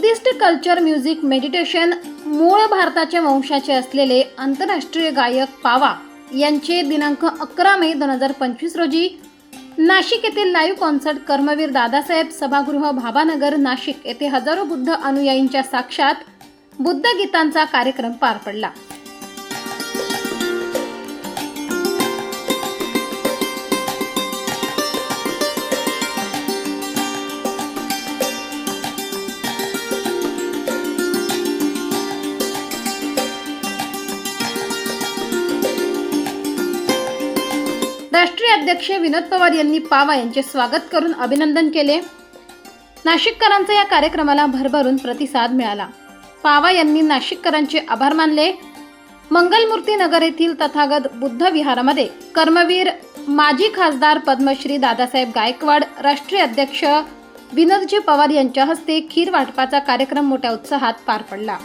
Buddhist culture music meditation मूळ भारताच्या वंशाचे असलेले आंतरराष्ट्रीय गायक पावा यांचे दिनांक अकरा मे दोन हजार पंचवीस रोजी नाशिक येथील लाईव्ह कॉन्सर्ट कर्मवीर दादासाहेब सभागृह भाबानगर नाशिक येथे हजारो बुद्ध अनुयायींच्या साक्षात बुद्ध गीतांचा कार्यक्रम पार पडला. अध्यक्ष विनोद पवार यांनी पावा यांचे स्वागत करून अभिनंदन केले. नाशिककरांचा या कार्यक्रमाला भरभरून प्रतिसाद मिळाला. पावा यांनी नाशिककरांचे आभार मानले. मंगलमूर्ती नगर येथील तथागत बुद्ध विहारामध्ये कर्मवीर माजी खासदार पद्मश्री दादासाहेब गायकवाड राष्ट्रीय अध्यक्ष विनोदजी पवार यांच्या हस्ते खीर वाटपाचा कार्यक्रम मोठ्या उत्साहात पार पडला.